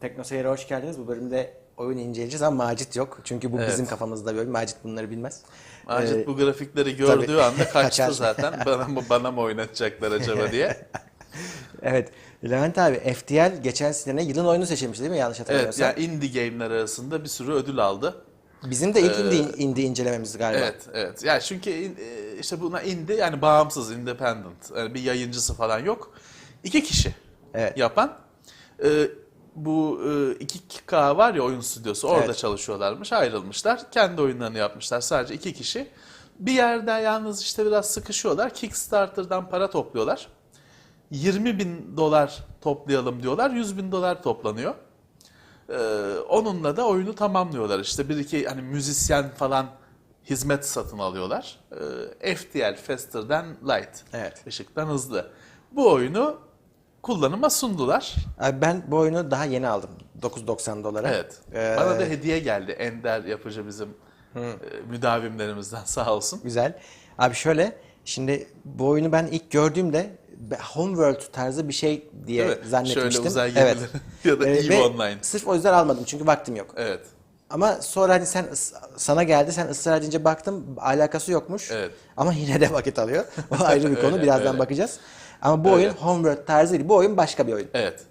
Tekno Seyir'e hoş geldiniz. Bu bölümde oyun inceleyeceğiz ama Macit yok. Çünkü bu Evet. bizim kafamızda böyle. Macit bunları bilmez. Macit Ee, bu grafikleri gördüğü tabii. anda kaçtı zaten. Bana mı bana mı oynatacaklar acaba diye. Evet. Levent abi FTL geçen sene yılın oyunu seçilmiş değil mi? Yanlış Evet, hatırlamıyorsam. yani indie game'ler arasında bir sürü ödül aldı. Bizim de ilk indie, indie incelememiz galiba. Evet, evet. Yani çünkü in- e, işte buna indie yani bağımsız, independent. Yani bir yayıncısı falan yok. İki kişi Evet. yapan. E, bu e, 2K var ya oyun stüdyosu orada Evet. çalışıyorlarmış, ayrılmışlar. Kendi oyunlarını yapmışlar sadece iki kişi. Bir yerde yalnız işte biraz sıkışıyorlar. Kickstarter'dan para topluyorlar. 20 bin dolar toplayalım diyorlar. 100 bin dolar toplanıyor. Ee, onunla da oyunu tamamlıyorlar. İşte bir iki hani müzisyen falan hizmet satın alıyorlar. Ee, FTL, Faster Than Light. Evet. Işıktan hızlı. Bu oyunu kullanıma sundular. Abi ben bu oyunu daha yeni aldım. 9.90 dolara. Evet. Ee, Bana da hediye geldi. Ender yapıcı bizim e, müdavimlerimizden sağ olsun. Güzel. Abi şöyle, şimdi bu oyunu ben ilk gördüğümde Homeworld tarzı bir şey diye Değil mi? zannetmiştim. Şöyle uzay Evet. ya da Ee, EVE ve Online. Sırf o yüzden almadım çünkü vaktim yok. Evet. Ama sonra hani sen sana geldi, sen ısrar edince baktım alakası yokmuş. Evet. Ama yine de vakit alıyor. O ayrı bir konu. Öyle, Birazdan öyle. bakacağız. Ama bu Öyle. oyun Homeworld tarzı değil. Bu oyun başka bir oyun. Evet.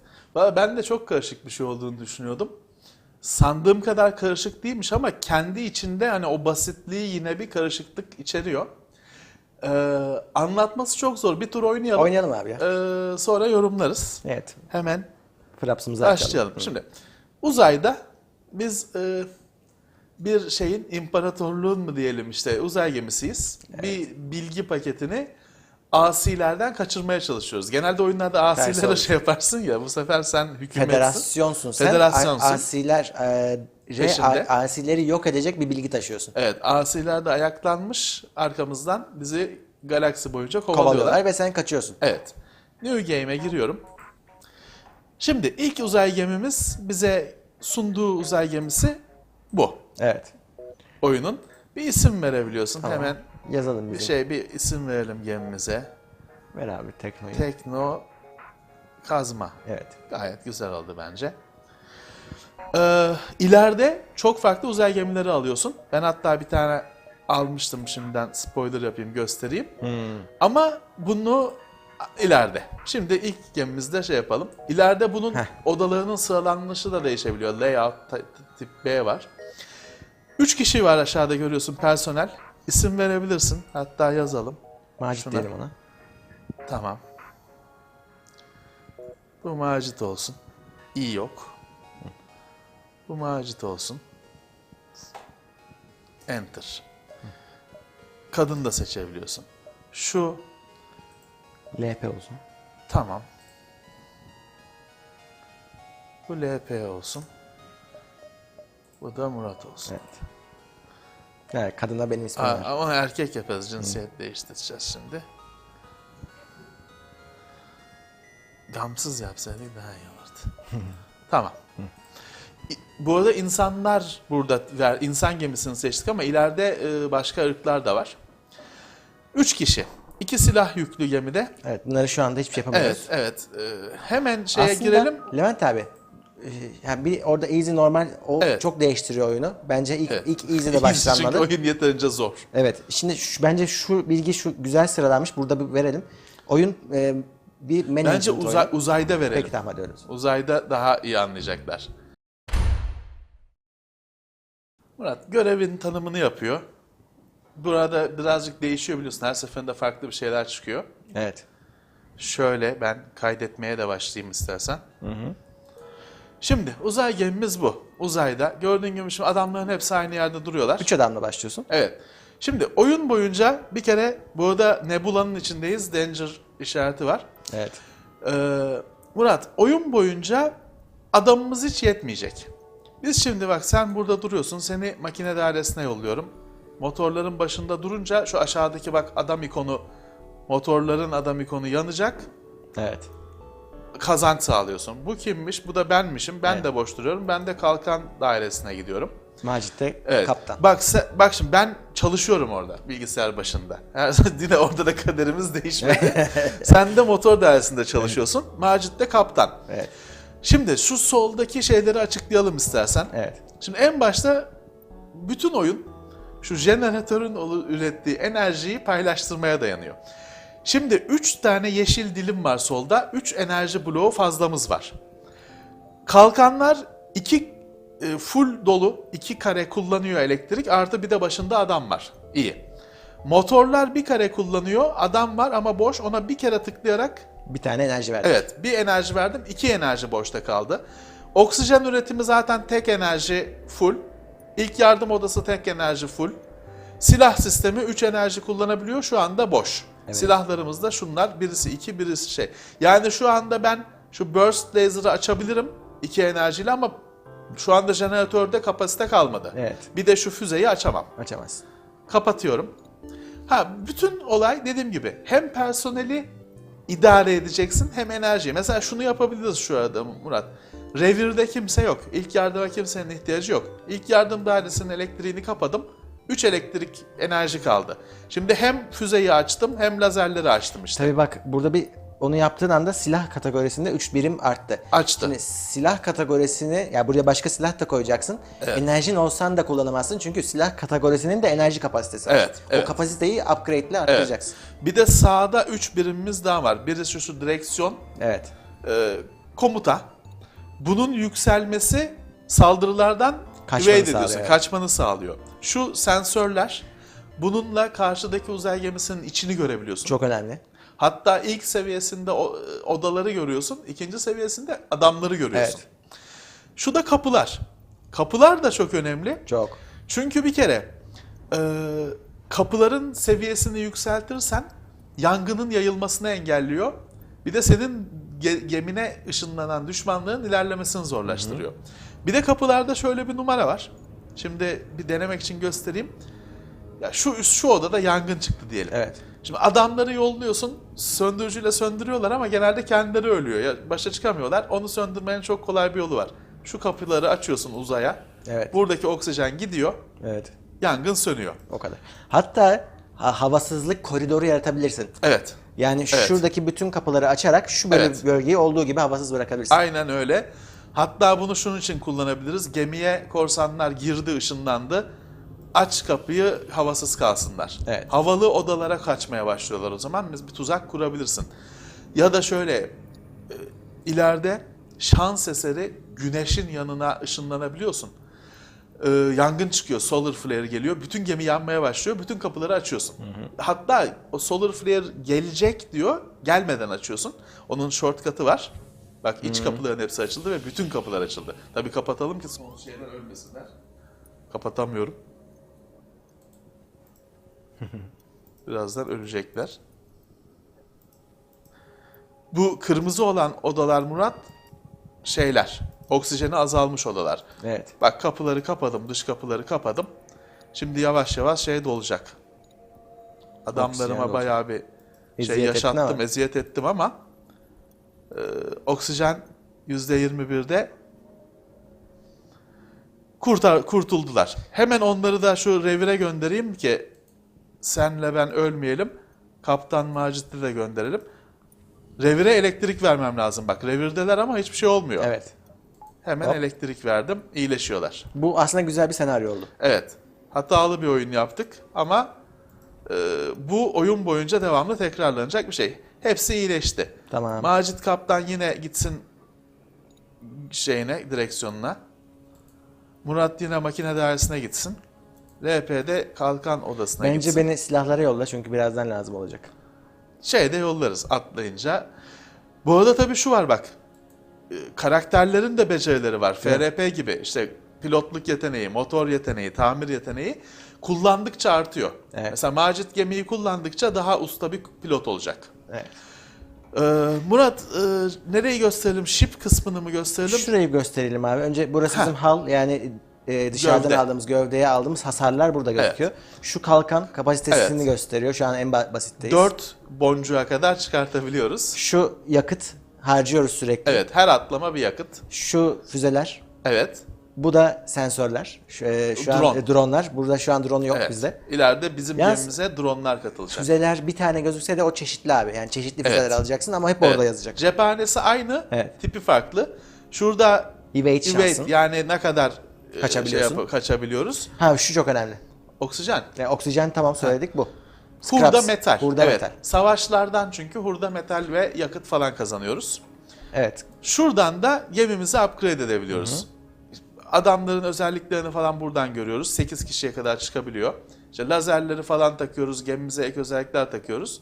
Ben de çok karışık bir şey olduğunu düşünüyordum. Sandığım kadar karışık değilmiş ama kendi içinde hani o basitliği yine bir karışıklık içeriyor. Ee, anlatması çok zor. Bir tur oynayalım. Oynayalım abi ya. Ee, sonra yorumlarız. Evet. Hemen Fraps'ımızı açalım. başlayalım. Şimdi uzayda biz e, bir şeyin imparatorluğun mu diyelim işte uzay gemisiyiz. Bir bilgi paketini asilerden kaçırmaya çalışıyoruz. Genelde oyunlarda asilere şey yaparsın ya bu sefer sen hükümetsin. Federasyonsun sen. Federasyonsun. Asiler, e, Peşinde. asileri yok edecek bir bilgi taşıyorsun. Evet asiler de ayaklanmış arkamızdan bizi galaksi boyunca kovalıyorlar. Kovalıyorlar ve sen kaçıyorsun. Evet. New Game'e giriyorum. Şimdi ilk uzay gemimiz bize sunduğu uzay gemisi bu. Evet. Oyunun. Bir isim verebiliyorsun. Tamam. Hemen Yazalım bir şey bir isim verelim gemimize. Ver abi teknoyu. Tekno Kazma. Evet. Gayet güzel oldu bence. Ee, ileride çok farklı uzay gemileri alıyorsun. Ben hatta bir tane almıştım şimdiden spoiler yapayım göstereyim. Ama bunu ileride. Şimdi ilk gemimizde şey yapalım. İleride bunun Heh. odalarının sıralanışı da değişebiliyor. Layout tip B var. Üç kişi var aşağıda görüyorsun personel. İsim verebilirsin. Hatta yazalım. Macit Şuna. diyelim ona. Tamam. Bu Macit olsun. İyi yok. Bu Macit olsun. Enter. Kadın da seçebiliyorsun. Şu LP olsun. tamam. Bu LP olsun. Bu da Murat olsun. Evet. Evet, kadına benim ismimi Aa, ama erkek yaparız. Cinsiyet değiştireceğiz şimdi. Gamsız yapsaydık daha iyi olurdu. tamam. İ- Bu arada insanlar burada, ver- insan gemisini seçtik ama ileride e, başka ırklar da var. Üç kişi. iki silah yüklü gemide. Evet, bunları şu anda hiçbir şey yapamıyoruz. Evet, evet. E, hemen şeye Aslında girelim. Levent abi, yani bir orada easy normal o Evet. çok değiştiriyor oyunu. Bence ilk Evet. ilk easy'de Çünkü başlanmalı. oyun yeterince zor. Evet. Şimdi şu, bence şu bilgi şu güzel sıralanmış. Burada bir verelim. Oyun e, bir management Bence oyunu. uzay, uzayda verelim. Peki tamam hadi öyle. Uzayda daha iyi anlayacaklar. Murat görevin tanımını yapıyor. Burada birazcık değişiyor biliyorsun. Her seferinde farklı bir şeyler çıkıyor. Evet. Şöyle ben kaydetmeye de başlayayım istersen. Şimdi uzay gemimiz bu. Uzayda gördüğün gibi şimdi adamların hepsi aynı yerde duruyorlar. Üç adamla başlıyorsun. Evet. Şimdi oyun boyunca bir kere burada Nebula'nın içindeyiz. Danger işareti var. Evet. Ee, Murat oyun boyunca adamımız hiç yetmeyecek. Biz şimdi bak sen burada duruyorsun seni makine dairesine yolluyorum. Motorların başında durunca şu aşağıdaki bak adam ikonu motorların adam ikonu yanacak. Evet. Kazanç sağlıyorsun. Bu kimmiş? Bu da benmişim. Ben Evet. de boş duruyorum. Ben de kalkan dairesine gidiyorum. Macit de Evet. kaptan. Bak se- bak şimdi ben çalışıyorum orada bilgisayar başında. Her yine orada da kaderimiz değişmedi. Sen de motor dairesinde çalışıyorsun. Macit de kaptan. Evet. Şimdi şu soldaki şeyleri açıklayalım istersen. Evet. Şimdi en başta bütün oyun şu jeneratörün olu- ürettiği enerjiyi paylaştırmaya dayanıyor. Şimdi 3 tane yeşil dilim var solda. 3 enerji bloğu fazlamız var. Kalkanlar 2 full dolu, 2 kare kullanıyor elektrik artı bir de başında adam var. İyi. Motorlar bir kare kullanıyor, adam var ama boş. Ona bir kere tıklayarak Bir tane enerji verdik. Evet, bir enerji verdim, iki enerji boşta kaldı. Oksijen üretimi zaten tek enerji full. İlk yardım odası tek enerji full. Silah sistemi 3 enerji kullanabiliyor, şu anda boş. Silahlarımız da şunlar, birisi 2, birisi şey. Yani şu anda ben şu burst laser'ı açabilirim 2 enerjiyle ama şu anda jeneratörde kapasite kalmadı. Evet. Bir de şu füzeyi açamam Açamazsın. kapatıyorum. Ha bütün olay dediğim gibi hem personeli idare edeceksin hem enerjiyi. Mesela şunu yapabiliriz şu arada Murat. Revirde kimse yok. İlk yardıma kimsenin ihtiyacı yok. İlk yardım dairesinin elektriğini kapadım. 3 elektrik enerji kaldı. Şimdi hem füzeyi açtım hem lazerleri açtım işte. Tabii bak burada bir onu yaptığın anda silah kategorisinde 3 birim arttı. Açtı. Şimdi silah kategorisini ya buraya başka silah da koyacaksın. Enerjin olsan da kullanamazsın çünkü silah kategorisinin de enerji kapasitesi var. Evet, O evet. kapasiteyi upgrade ile Evet. arttıracaksın. Bir de sağda 3 birimimiz daha var. Birisi şu direksiyon, Evet. e, komuta. Bunun yükselmesi saldırılardan Kaçmanı evade sağlıyor, ediyorsun, evet. kaçmanı sağlıyor. Şu sensörler bununla karşıdaki uzay gemisinin içini görebiliyorsun. Çok önemli. Hatta ilk seviyesinde o- odaları görüyorsun, ikinci seviyesinde adamları görüyorsun. Evet. Şu da kapılar. Kapılar da çok önemli. Çok. Çünkü bir kere e, kapıların seviyesini yükseltirsen yangının yayılmasını engelliyor. Bir de senin ge- gemine ışınlanan düşmanlığın ilerlemesini zorlaştırıyor. Bir de kapılarda şöyle bir numara var. Şimdi bir denemek için göstereyim. Ya şu üst şu odada yangın çıktı diyelim. Evet. Şimdi adamları yolluyorsun, söndürücüyle söndürüyorlar ama genelde kendileri ölüyor. Ya başa çıkamıyorlar. Onu söndürmenin çok kolay bir yolu var. Şu kapıları açıyorsun uzaya. Evet. Buradaki oksijen gidiyor, Evet. yangın sönüyor. O kadar. Hatta ha- havasızlık koridoru yaratabilirsin. Evet. Yani Evet. şuradaki bütün kapıları açarak şu böyle Evet. bölgeyi olduğu gibi havasız bırakabilirsin. Aynen öyle. Hatta bunu şunun için kullanabiliriz. Gemiye korsanlar girdi, ışınlandı. Aç kapıyı havasız kalsınlar. Evet. Havalı odalara kaçmaya başlıyorlar o zaman. Biz bir tuzak kurabilirsin. Ya da şöyle e, ileride şans eseri güneşin yanına ışınlanabiliyorsun. E, yangın çıkıyor, solar flare geliyor. Bütün gemi yanmaya başlıyor. Bütün kapıları açıyorsun. Hatta o solar flare gelecek diyor, gelmeden açıyorsun. Onun shortcut'ı var. Bak iç kapıların hepsi açıldı ve bütün kapılar açıldı. Tabii kapatalım ki son şeyler ölmesinler. Kapatamıyorum. Birazdan ölecekler. Bu kırmızı olan odalar Murat şeyler. Oksijeni azalmış odalar. Evet. Bak kapıları kapadım, dış kapıları kapadım. Şimdi yavaş yavaş şey dolacak. Adamlarıma bayağı bir şey Eziyet ettin yaşattım, ama. eziyet ettim ama e, oksijen %21'de kurtar, kurtuldular. Hemen onları da şu revire göndereyim ki senle ben ölmeyelim. Kaptan Macit'i de gönderelim. Revire elektrik vermem lazım. Bak revirdeler ama hiçbir şey olmuyor. Evet. Hemen Hop. elektrik verdim. iyileşiyorlar. Bu aslında güzel bir senaryo oldu. Evet. Hatalı bir oyun yaptık ama e, bu oyun boyunca devamlı tekrarlanacak bir şey. Hepsi iyileşti. Tamam. Macit Kaptan yine gitsin şeyine, direksiyonuna. Murat yine makine dairesine gitsin. RP'de kalkan odasına Bence gitsin. beni silahlara yolla çünkü birazdan lazım olacak. Şeyde yollarız atlayınca. Bu arada tabii şu var bak. E, Karakterlerin de becerileri var. FRP gibi işte pilotluk yeteneği, motor yeteneği, tamir yeteneği kullandıkça artıyor. Evet. Mesela Macit gemiyi kullandıkça daha usta bir pilot olacak. Evet. Ee, Murat e, nereyi gösterelim? Ship kısmını mı gösterelim? Şurayı gösterelim abi. Önce burası bizim hal yani e, dışarıdan Gövde. aldığımız gövdeye aldığımız hasarlar burada gözüküyor. Şu kalkan kapasitesini Evet. gösteriyor. Şu an en ba- basitteyiz. 4 boncuğa kadar çıkartabiliyoruz. Şu yakıt harcıyoruz sürekli. Evet, her atlama bir yakıt. Şu füzeler. Evet. Bu da sensörler. Şu, e, şu Drone. an e, dronlar. Burada şu an drone yok evet. bizde. İleride bizim Yalnız- gemimize dronlar katılacak. Füzeler bir tane gözükse de o çeşitli abi. Yani çeşitli Evet. füzeler alacaksın ama hep Evet. orada yazacak. Cephanesi aynı, Evet. tipi farklı. Şurada Evade evade, şansın. yani ne kadar e, Kaçabiliyorsun. yap- kaçabiliyoruz. Ha şu çok önemli. Oksijen. Yani oksijen tamam söyledik bu. Hurda Scraps, metal. Hurda evet. metal. Savaşlardan çünkü hurda metal ve yakıt falan kazanıyoruz. Evet. Şuradan da gemimizi upgrade edebiliyoruz. Adamların özelliklerini falan buradan görüyoruz. 8 kişiye kadar çıkabiliyor. İşte lazerleri falan takıyoruz, gemimize ek özellikler takıyoruz.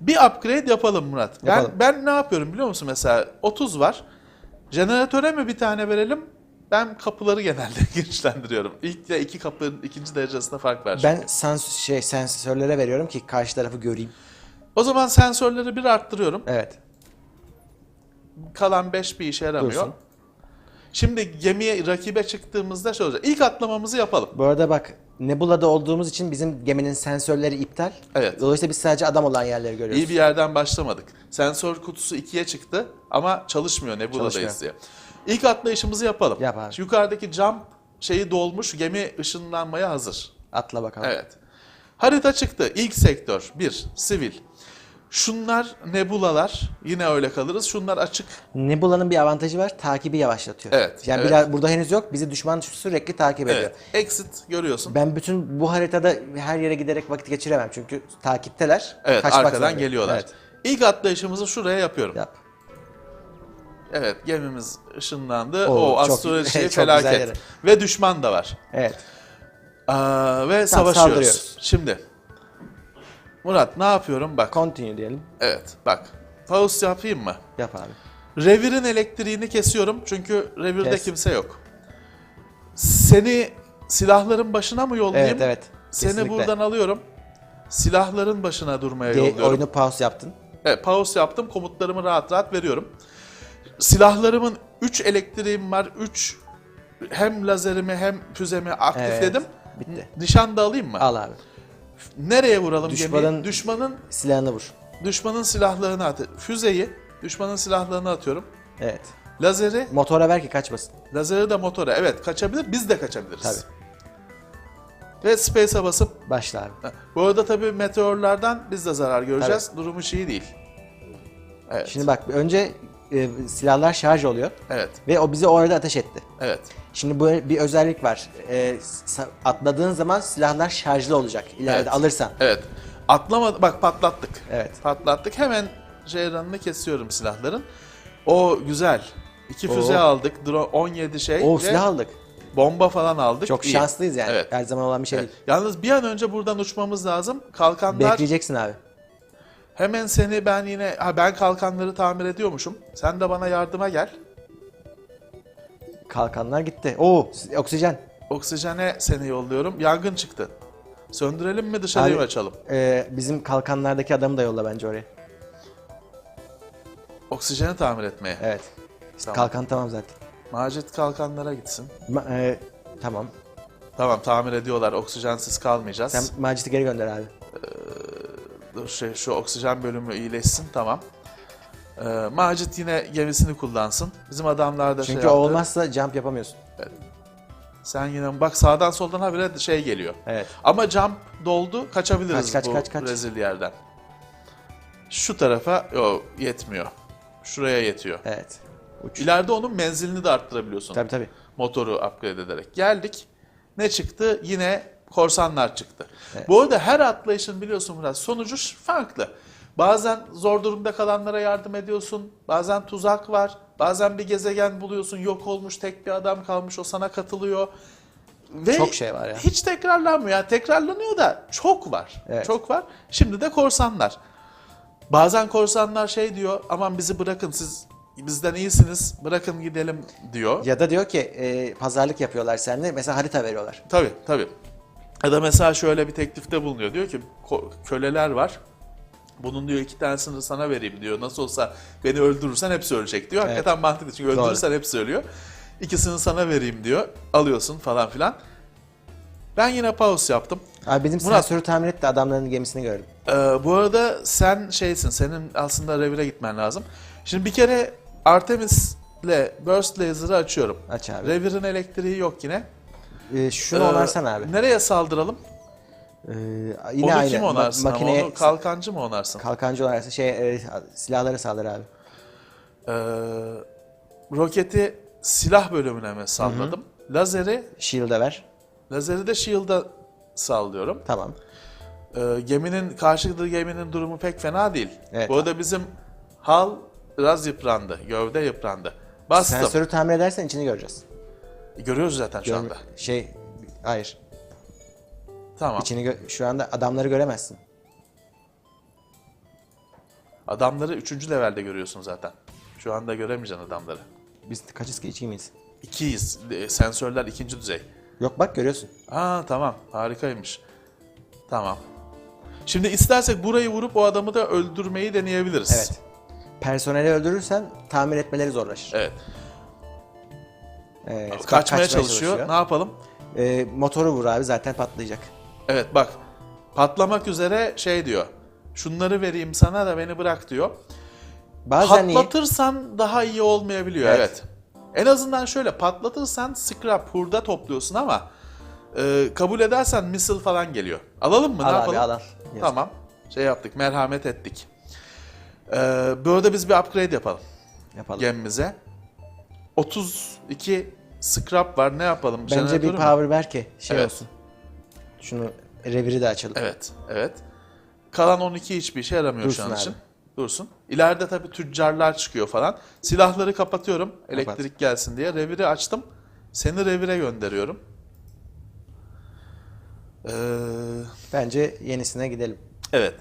Bir upgrade yapalım Murat. Ben Yapalım. ben ne yapıyorum biliyor musun mesela 30 var. Jeneratöre mi bir tane verelim? Ben kapıları genelde güçlendiriyorum. İlk ve iki kapının ikinci derece arasında fark var. Ben sens şey sensörlere veriyorum ki karşı tarafı göreyim. O zaman sensörleri bir arttırıyorum. Evet. Kalan 5 bir işe yaramıyor. Dursun. Şimdi gemiye rakibe çıktığımızda şey olacak. İlk atlamamızı yapalım. Bu arada bak Nebula'da olduğumuz için bizim geminin sensörleri iptal. Evet. Dolayısıyla biz sadece adam olan yerleri görüyoruz. İyi bir yerden başlamadık. Sensör kutusu ikiye çıktı ama çalışmıyor Nebula'dayız Çalışmıyor. diye. İlk atlayışımızı yapalım. Yap abi. Şu yukarıdaki jump şeyi dolmuş. Gemi ışınlanmaya hazır. Atla bakalım. Evet. Harita çıktı. İlk sektör. Bir, sivil. Şunlar nebulalar. Yine öyle kalırız. Şunlar açık. Nebula'nın bir avantajı var. Takibi yavaşlatıyor. Evet, Yani evet. biraz burada henüz yok. Bizi düşman sürekli takip ediyor. Evet. Exit görüyorsun. Ben bütün bu haritada her yere giderek vakit geçiremem. Çünkü takipteler. Evet Kaçmak arkadan zorundayım. geliyorlar. Evet. İlk atlayışımızı şuraya yapıyorum. Yap. Evet gemimiz ışınlandı. Oo, o çok- astroloji çok güzel felaket. yere. Ve düşman da var. Evet. Aa, ve savaşıyoruz. saldırıyoruz. Şimdi Murat ne yapıyorum bak. Continue diyelim. Evet bak. Faust yapayım mı? Yap abi. Revir'in elektriğini kesiyorum çünkü revirde Kes. kimse yok. Seni silahların başına mı yollayayım? Evet evet. Seni Kesinlikle. buradan alıyorum. Silahların başına durmaya De- yolluyorum. oyunu pause yaptın. Evet, pause yaptım. Komutlarımı rahat rahat veriyorum. Silahlarımın 3 elektriğim var. 3 hem lazerimi hem füzemi aktifledim. Evet, bitti. Nişan da alayım mı? Al abi. Nereye vuralım Düşmanın- gemiyi? Düşmanın Silahını vur. düşmanın silahlarını at. Füzeyi düşmanın silahlarını atıyorum. Evet. Lazeri, Motora ver ki kaçmasın. lazeri de motora. Evet kaçabilir. Biz de kaçabiliriz. Tabii. Ve space'e basıp Başla abi. Bu arada tabii meteorlardan biz de zarar göreceğiz. Durumu iyi değil. Evet. Şimdi bak önce e, silahlar şarj oluyor Evet. ve o bizi o arada ateş etti. Evet. Şimdi bu bir özellik var. E, atladığın zaman silahlar şarjlı olacak. İleride Evet. alırsan. Evet. Atlamadı. Bak patlattık. Evet. Patlattık. Hemen ceyranını kesiyorum silahların. O güzel. İki füze Oo. aldık. Drone 17 şey. O silah aldık. Bomba falan aldık. Çok İyi. şanslıyız yani. Evet. Her zaman olan bir şey Evet. değil. Yalnız bir an önce buradan uçmamız lazım. Kalkanlar Bekleyeceksin abi. hemen seni ben yine ha ben kalkanları tamir ediyormuşum. Sen de bana yardıma gel. Kalkanlar gitti. Oo oksijen. Oksijene seni yolluyorum. Yangın çıktı. Söndürelim mi dışarıyı Abi- mı açalım? E, bizim kalkanlardaki adamı da yolla bence oraya. Oksijeni tamir etmeye. Evet. Tamam. Kalkan tamam zaten. Macit kalkanlara gitsin. Ma- e, tamam. Tamam tamir ediyorlar. Oksijensiz kalmayacağız. Sen Macit'i geri gönder abi. Dur şey, şu oksijen bölümü iyileşsin. Tamam. Ee, Macit yine gemisini kullansın. Bizim adamlar da Çünkü şey yaptı. olmazsa jump yapamıyorsun. Sen yine bak sağdan soldan habire şey geliyor. Evet. Ama jump doldu. Kaçabiliriz Kaç, kaç, bu kaç, kaç. rezil yerden. Şu tarafa yo yetmiyor. Şuraya yetiyor. Evet. Uç. İleride onun menzilini de arttırabiliyorsun. Tabii tabii. motoru upgrade ederek. Geldik. Ne çıktı? Yine korsanlar çıktı. Bu arada her atlayışın biliyorsun Murat sonucu farklı. Bazen zor durumda kalanlara yardım ediyorsun. Bazen tuzak var. Bazen bir gezegen buluyorsun. Yok olmuş tek bir adam kalmış. O sana katılıyor. Ve Çok şey var ya. Hiç tekrarlanmıyor. Yani tekrarlanıyor da çok var. Evet. Çok var. Şimdi de korsanlar. Bazen korsanlar şey diyor. Aman bizi bırakın siz bizden iyisiniz. Bırakın gidelim diyor. Ya da diyor ki e, pazarlık yapıyorlar seninle. Mesela harita veriyorlar. Tabii tabii. Ya da mesela şöyle bir teklifte bulunuyor. Diyor ki "Ko- köleler var. Bunun diyor iki tanesini sana vereyim diyor. Nasıl olsa beni öldürürsen hepsi ölecek diyor. Evet. Hakikaten mantıklı çünkü Doğru. öldürürsen hepsi ölüyor. İkisini sana vereyim diyor. Alıyorsun falan filan. Ben yine pause yaptım. Abi bizim Murat- sensörü tamir et de adamların gemisini gördüm. Ee, bu arada sen şeysin, senin aslında revire gitmen lazım. Şimdi bir kere Artemis'le Burst Laser'ı açıyorum. Aç abi. Revire'in elektriği yok yine. E, şunu Ee, onarsan abi. Nereye saldıralım? E, yine Onu aynı. kim Ma- onarsın ama makineye onu kalkancı mı onarsın? kalkancı onarsın. Şey e, silahları saldır abi. Ee, roketi silah bölümüne mi salladım? Lazeri, Shield'a ver. lazeri de shield'a sallıyorum. Tamam. Ee, geminin karşıdaki geminin durumu pek fena değil. Evet. Bu arada bizim hal biraz yıprandı. Gövde yıprandı. Bastım. Sensörü tamir edersen içini göreceğiz. Görüyoruz zaten şu Görme- anda. Şey, hayır. Tamam. İçini şu anda adamları göremezsin. Adamları 3. levelde görüyorsun zaten. Şu anda göremeyeceksin adamları. Biz kaçız ki? İki miyiz? İkiyiz. E, Sensörler ikinci düzey. Yok bak görüyorsun. Aa tamam. Harikaymış. Tamam. Şimdi istersek burayı vurup o adamı da öldürmeyi deneyebiliriz. Evet. Personeli öldürürsen tamir etmeleri zorlaşır. Evet. Evet, bak, Kaçmaya, çalışıyor. Ne yapalım? Ee, motoru vur abi zaten patlayacak. Evet bak. Patlamak üzere şey diyor. Şunları vereyim sana da beni bırak diyor. Bazen iyi. Patlatırsan daha iyi olmayabiliyor. Evet. Evet. En azından şöyle patlatırsan scrap hurda topluyorsun ama e, kabul edersen missile falan geliyor. Alalım mı? Al ne abi, yapalım? al, al. Tamam. Şey yaptık. Merhamet ettik. E, böyle biz bir upgrade yapalım Yapalım. gemimize. 32 scrap var. Ne yapalım? Bence Jeneratörü bir power ver ki şey Evet. olsun. Şunu reviri de açalım. Evet, evet. Kalan 12 hiçbir işe yaramıyor Dursun şu an abi. için. Dursun. İleride tabii tüccarlar çıkıyor falan. Silahları kapatıyorum elektrik gelsin diye. Reviri açtım. Seni revire gönderiyorum. Ee, Bence yenisine gidelim. evet.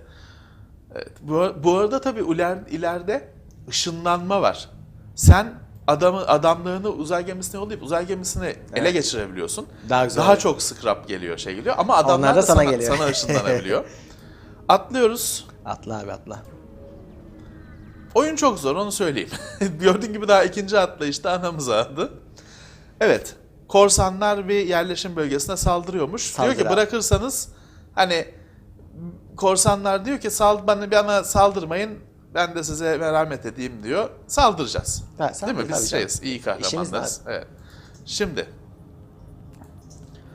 evet. Bu, bu arada tabii iler- ileride ışınlanma var. Sen adamı adamlığını uzay gemisine yollayıp uzay gemisini ele geçirebiliyorsun. Daha güzel Daha oluyor. çok scrap geliyor, şey geliyor ama adamlar Onlar da da sana sana, geliyor. sana ışınlanabiliyor. Atlıyoruz. Atla abi atla. Oyun çok zor onu söyleyeyim. Gördüğün gibi daha ikinci atlayışta anamız ağladı. Evet. Korsanlar bir yerleşim bölgesine saldırıyormuş. Saldır diyor ki abi. bırakırsanız hani korsanlar diyor ki sal bana bana saldırmayın. Ben de size merhamet edeyim diyor. Saldıracağız. Ha, Değil mi? Biz şeyiz, iyi kahramanlarız. Evet. Şimdi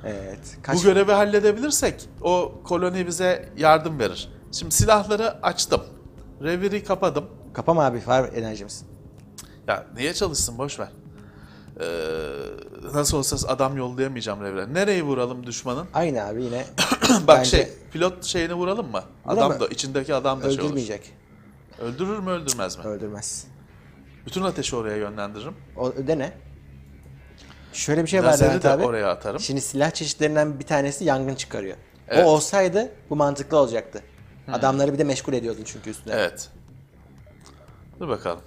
Evet. Kaç... bu görevi halledebilirsek o koloni bize yardım verir. Şimdi silahları açtım. Reviri kapadım. Kapama abi var enerjimiz. Ya niye çalışsın boş ver. Ee, nasıl olsa adam yollayamayacağım revire. Nereyi vuralım düşmanın? Aynı abi yine Bak Bence- şey pilot şeyini vuralım mı? Adam da içindeki adam da şey olur. öldürmeyecek. Öldürür mü öldürmez mi? Öldürmez. Bütün ateşi oraya yönlendiririm. O dene. Şöyle bir şey var Lazeri Levent de abi. oraya atarım. Şimdi silah çeşitlerinden bir tanesi yangın çıkarıyor. Evet. O olsaydı bu mantıklı olacaktı. Adamları bir de meşgul ediyordun çünkü üstüne. Evet. Dur bakalım.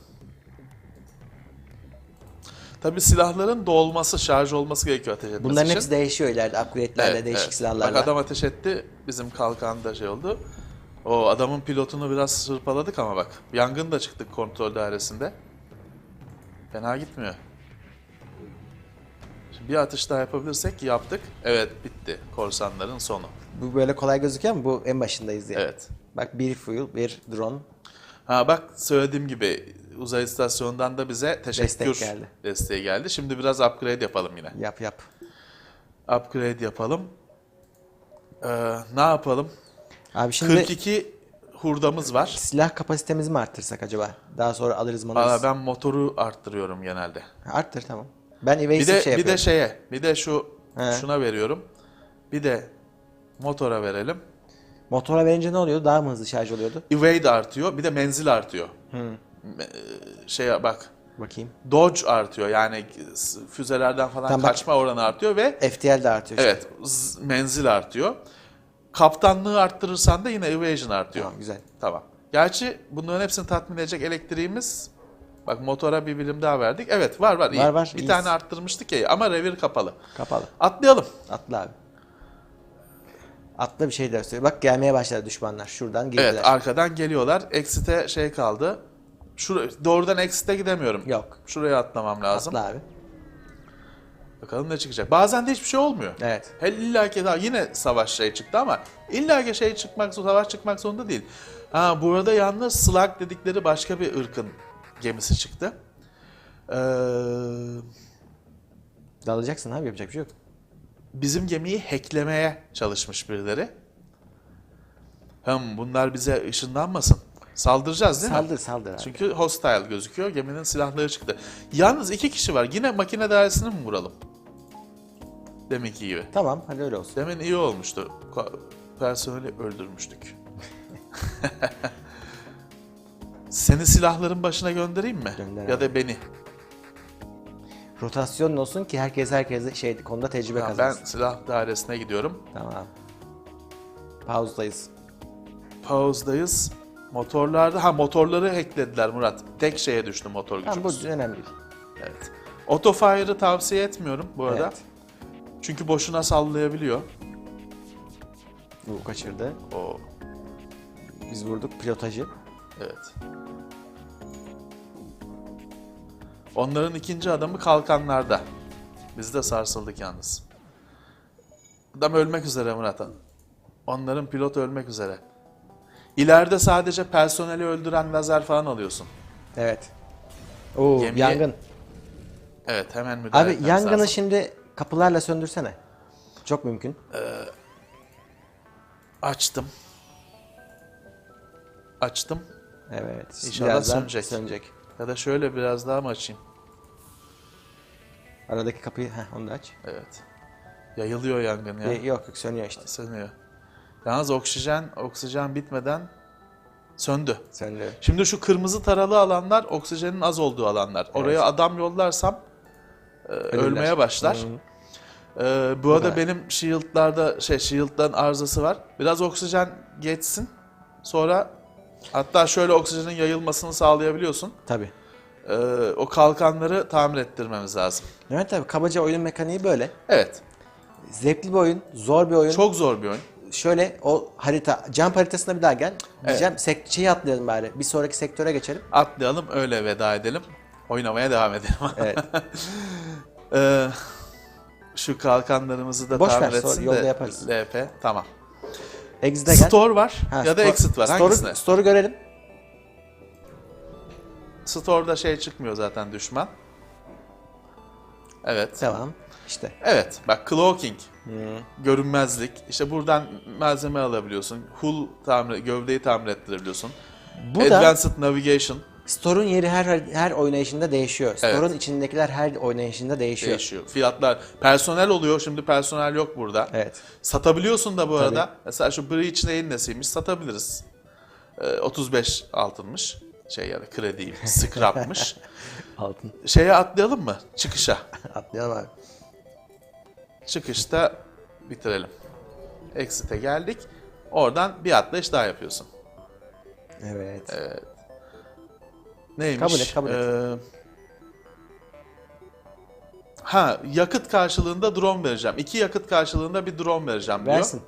Tabi silahların dolması, şarj olması gerekiyor ateş etmesi Bunların için. hepsi değişiyor ileride upgrade'lerle, Evet, değişik evet. silahlarla. Bak adam ateş etti. Bizim kalkan da şey oldu. O adamın pilotunu biraz sırpaladık ama bak. Yangın da çıktık kontrol dairesinde. Fena gitmiyor. Şimdi bir atış daha yapabilirsek yaptık. Evet bitti. Korsanların sonu. Bu böyle kolay gözüküyor ama bu en başındayız yani. Evet. Bak bir fuel, bir drone. Ha bak söylediğim gibi uzay istasyonundan da bize teşekkür Destek geldi. desteği geldi. Şimdi biraz upgrade yapalım yine. Yap yap. Upgrade yapalım. Ee, ne yapalım? Abi şimdi 42 hurdamız var. silah kapasitemizi mi arttırsak acaba? Daha sonra alırız mı alırız. Valla ben motoru arttırıyorum genelde. Arttır tamam. Ben Bir evasive de şey bir yapıyorum. de şeye, bir de şu He. şuna veriyorum. Bir de motora verelim. Motora verince ne oluyordu? Daha mı hızlı şarj oluyordu? Evade artıyor, bir de menzil artıyor. Me- Şeye bak. Bakayım. Dodge artıyor yani füzelerden falan bak. kaçma oranı artıyor ve FTL de artıyor. evet z- menzil artıyor. Kaptanlığı arttırırsan da yine evasion artıyor. Tamam güzel. Tamam. Gerçi bunların hepsini tatmin edecek elektriğimiz bak motora bir birim daha verdik. Evet var var iyi. Var, bir iyiyiz. tane arttırmıştık ya ama revir kapalı. Kapalı. Atlayalım. Atla abi. Atla bir şey de söyle. Bak gelmeye başladı düşmanlar. Şuradan girdiler. Evet arkadan geliyorlar. Exit'e şey kaldı. Şur doğrudan exit'e gidemiyorum. Yok. Şuraya atlamam lazım. Atla abi. Bakalım ne çıkacak. Bazen de hiçbir şey olmuyor. Evet. He illa ki daha yine savaş şey çıktı ama illa ki şey çıkmak savaş çıkmak zorunda değil. Ha burada yalnız Slug dedikleri başka bir ırkın gemisi çıktı. Ee, Dalacaksın abi yapacak bir şey yok. bizim gemiyi hacklemeye çalışmış birileri. Hem bunlar bize ışınlanmasın. Saldıracağız değil mi? Saldır saldır abi. Çünkü hostile gözüküyor. Geminin silahları çıktı. Yalnız iki kişi var. Yine makine dairesini mi vuralım? Deminki gibi. Tamam hadi öyle olsun. Demin iyi olmuştu. Personeli öldürmüştük. Seni silahların başına göndereyim mi? Gönder ya da beni. Rotasyon olsun ki herkes herkese şey konuda tecrübe ben kazansın. silah dairesine gidiyorum. Tamam. Pauzdayız. Pause'dayız. Motorlarda, ha motorları hacklediler Murat. Tek şeye düştü motor Tamam gücümüz. bu önemli değil. Evet. Autofire'ı tavsiye etmiyorum bu arada. Evet. Çünkü boşuna sallayabiliyor. Bu kaçırdı. O Biz vurduk pilotajı. evet. Onların ikinci adamı kalkanlarda. Biz de sarsıldık yalnız. Adam ölmek üzere Murat Han. Onların pilotu ölmek üzere. İleride sadece personeli öldüren lazer falan alıyorsun. Evet. Oo Gemiye- yangın. Evet hemen müdahale Abi etmemiz yangını lazım. şimdi kapılarla söndürsene. Çok mümkün. Açtım. Açtım. Evet. İnşallah birazdan sönecek. sönecek. Ya da şöyle biraz daha mı açayım? Aradaki kapıyı heh, onu da aç. Evet. Yayılıyor yangın ya. Ee, yok yok sönüyor işte. Sönüyor. Yalnız oksijen, oksijen bitmeden söndü. Söndü. Şimdi şu kırmızı taralı alanlar oksijenin az olduğu alanlar. Oraya adam yollarsam e, ölmeye başlar. E, bu arada da- benim shield'larda şey shield'ların arızası var. Biraz oksijen geçsin. Sonra hatta şöyle oksijenin yayılmasını sağlayabiliyorsun. Tabii. E, o kalkanları tamir ettirmemiz lazım. Evet tabii kabaca oyun mekaniği böyle. Evet. Zevkli bir oyun, zor bir oyun. Çok zor bir oyun. Şöyle o harita, jump haritasına bir daha gel. Diyeceğim sek- şeyi atlayalım bari. Bir sonraki sektöre geçelim. Atlayalım öyle veda edelim. Oynamaya devam edelim. Evet. Ee, şu kalkanlarımızı da Boş tamir ver, sonra etsin yolda de yaparız. LP tamam. Exit'e gel. Store var Ha, ya da store- exit var. store'u- Hangisine? Store'u görelim. Store'da şey çıkmıyor zaten düşman. Evet. Tamam. İşte. Evet. Bak cloaking. Görünmezlik. İşte buradan malzeme alabiliyorsun. Hull tamir, gövdeyi tamir ettirebiliyorsun. Bu da Advanced Navigation Store'un yeri her her oynayışında değişiyor. Store'un içindekiler her oynayışında değişiyor. değişiyor. Fiyatlar. Personel oluyor. Şimdi personel yok burada. Evet. Satabiliyorsun da bu arada. Mesela şu Breach neyin nesiymiş satabiliriz. Ee, 35 altınmış. Şey yani krediymiş, scrapmış. Altın. Şeye atlayalım mı? Çıkışa. Atlayalım abi. Çıkışta bitirelim. Exit'e geldik. Oradan bir atlayış daha yapıyorsun. Evet. Neymiş? Kabul et, kabul et. Ee, ha yakıt karşılığında drone vereceğim. İki yakıt karşılığında bir drone vereceğim diyor. Versin.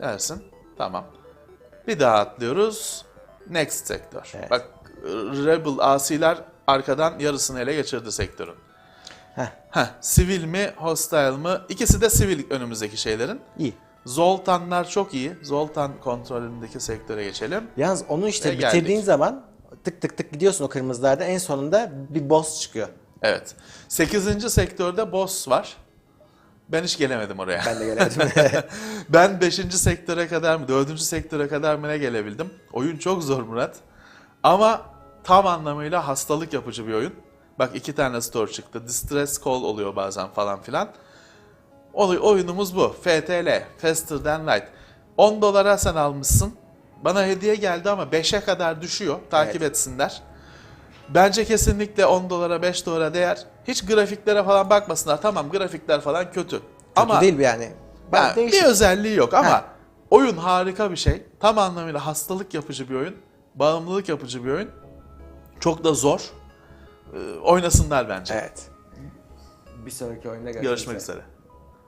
Versin. Tamam. Bir daha atlıyoruz. Next sektör. Evet. Bak Rebel asiler arkadan yarısını ele geçirdi sektörün. Heh. Heh, sivil mi, hostile mı? İkisi de sivil önümüzdeki şeylerin. İyi. Zoltanlar çok iyi. Zoltan kontrolündeki sektöre geçelim. Yalnız onu işte Ve bitirdiğin geldik. zaman tık tık tık gidiyorsun o kırmızılarda. En sonunda bir boss çıkıyor. Evet. 8. sektörde boss var. Ben hiç gelemedim oraya. Ben de gelemedim. Ben 5. sektöre kadar mı, 4. sektöre kadar mı ne gelebildim? Oyun çok zor Murat. Ama tam anlamıyla hastalık yapıcı bir oyun. Bak iki tane store çıktı. Distress call oluyor bazen falan filan. Oy- Oyunumuz bu. FTL. Faster Than Light. 10 dolara sen almışsın. Bana hediye geldi ama 5'e kadar düşüyor. Takip etsinler. Bence kesinlikle 10 dolara 5 dolara değer. Hiç grafiklere falan bakmasınlar. Tamam grafikler falan kötü. ama Kötü değil yani. Ben ya, değişik. bir özelliği yok ama Ha. oyun harika bir şey. Tam anlamıyla hastalık yapıcı bir oyun. Bağımlılık yapıcı bir oyun. Çok da zor. Ee, oynasınlar bence. Evet. Bir sonraki oyunda görüşmek Görüşmek üzere. üzere.